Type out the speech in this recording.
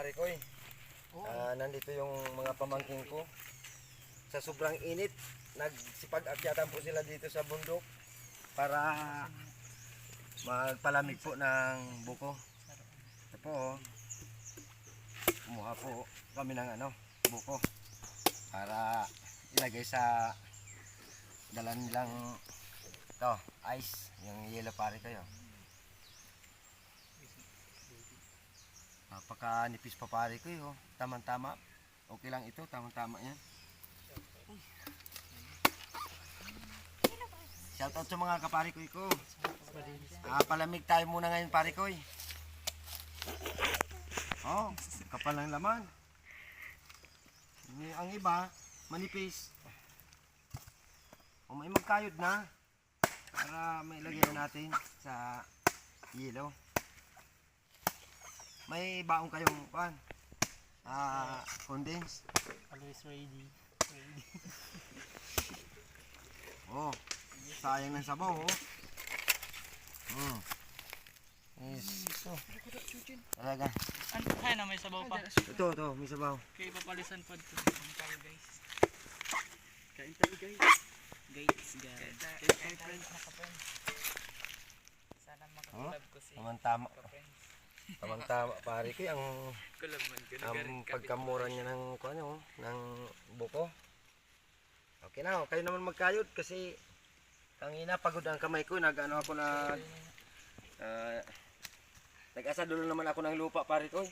pare ko eh. Ah, nandito yung mga pamangking ko. Sa sobrang init, nagsipag-akyatan po sila dito sa bundok para magpalamig po ng buko. Ito po, oh. kumuha po kami ng ano, buko para ilagay sa dala nilang to, ice, yung yellow pare kayo. Napaka nipis pa pare ko yun. Tama-tama. Okay lang ito, tama-tama yan. Shoutout sa mga kapare ko ko. Ah, palamig tayo muna ngayon pare ko. Oh, kapal ng laman. Ang iba, manipis. O may magkayod na. Para may lagay na natin sa yelo. May baong kayong pan. Ah, condense. Always ready. Ready. Oh, sayang ng sabaw, oh. Hmm. Yes. Talaga. Ano? Ay na, may sabaw pa. Ito, ito, may sabaw. Kaya papalisan pa ito. Kain tayo guys. Kain tayo guys. Guys, guys. Kain tayo friends. Sana makakulab ko si Tamang-tama. friends. Tamang-tama, pare ko. Ang, ang pagkamura niya ng, kung ano, ng buko. Okay na, oh. kayo naman magkayod kasi kanina pagod ang kamay ko. Nag-ano ako na... Uh, nag-asadulo naman ako ng lupa, pare ko.